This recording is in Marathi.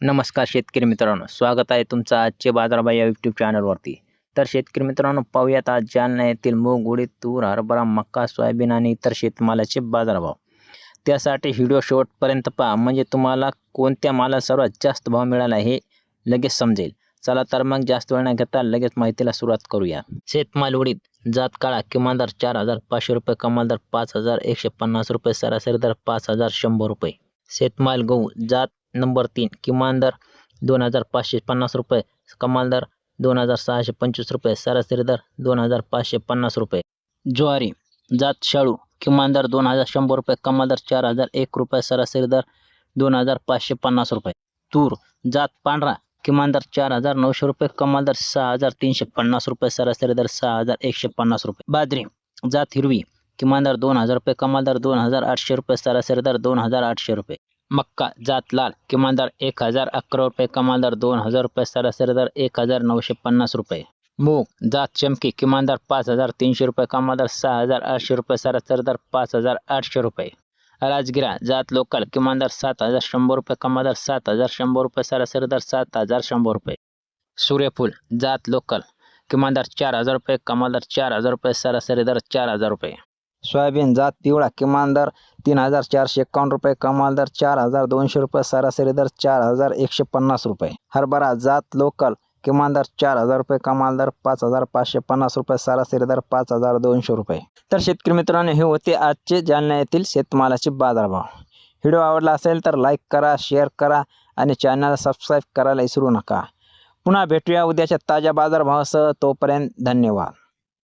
नमस्कार शेतकरी मित्रांनो स्वागत आहे तुमचं आजचे बाजारभाव या यूट्यूब चॅनलवरती तर शेतकरी मित्रांनो पाहूयात आज जालना येथील मूग उडीद तूर हरभरा मक्का सोयाबीन आणि इतर शेतमालाचे बाजारभाव. त्यासाठी व्हिडिओ शेवटपर्यंत पहा म्हणजे तुम्हाला कोणत्या माला सर्वात जास्त भाव मिळाला हे लगेच समजेल. चला तर मग जास्त वेळ न घेता लगेच माहितीला सुरुवात करूया. शेतमाल उडीद जात काळा किमान दर चार हजार पाचशे रुपये कमाल दर पाच हजार एकशे पन्नास रुपये सरासरी दर पाच हजार शंभर रुपये. शेतमाल गहू जात नंबर तीन किमान दर दोन हजार पाचशे पन्नास रुपये कमाल दर दोन हजार सहाशे पंचवीस रुपये सरासरी दर दोन हजार पाचशे पन्नास रुपये. ज्वारी जात शाळू किमान दर दोन हजार शंभर रुपये कमाल दर चार हजार एक रुपये सरासरी दर दोन हजार पाचशे पन्नास रुपये. तूर जात पांढरा किमान दर चार हजार नऊशे रुपये कमाल दर सहा हजार तीनशे पन्नास रुपये सरासरी दर सहा हजार एकशे पन्नास रुपये. बाजरी जात हिरवी किमान दर दोन हजार रुपये कमाल दर दोन हजार आठशे रुपये सरासरी दर दोन हजार आठशे रुपये. मक्का जात लाल किमान दर एक हजार अकरा रुपये कमाल दर दोन हजार रुपये सरासरी दर एक हजार नऊशे पन्नास रुपये. मूग जात चमकी किमान दर पाच हजार तीनशे रुपये कमाल दर सहा हजार आठशे रुपये सरासरी दर पाच हजार आठशे रुपये. राजगिरा जात लोकल किमान दर सात हजार शंभर रुपये कमाल दर सात हजार शंभर रुपये सरासरी दर सात हजार शंभर रुपये. सूर्यफूल जात लोकल किमान दर चार हजार रुपये कमाल दर चार हजार रुपये सरासरी दर चार हजार रुपये. सोयाबीन जात पिवळा किमान दर तीन हजार चारशे एकावन्न रुपये कमाल दर चार हजार दोनशे रुपये सरासरी दर चार हजार एकशे पन्नास रुपये. हरभरा जात लोकल किमान दर चार हजार रुपये कमाल दर पाच हजार पाचशे पन्नास रुपये सरासरी दर पाच हजार दोनशे रुपये. तर शेतकरी मित्रांनो हे होते आजचे जालना येथील शेतमालाचे बाजारभाव. व्हिडिओ आवडला असेल तर लाईक करा शेअर करा आणि चॅनलला सबस्क्राईब करायला विसरू नका. पुन्हा भेटूया उद्याच्या ताज्या बाजारभावासह. तोपर्यंत धन्यवाद.